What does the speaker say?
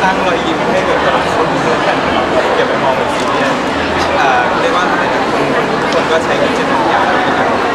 สร้างรอยยิ้มให้แบบคนทุกคนกันเก็บไปมองเป็นซีเรียสเรียกว่าอะไรนะคนก็ใช้วิจารณญาณนกา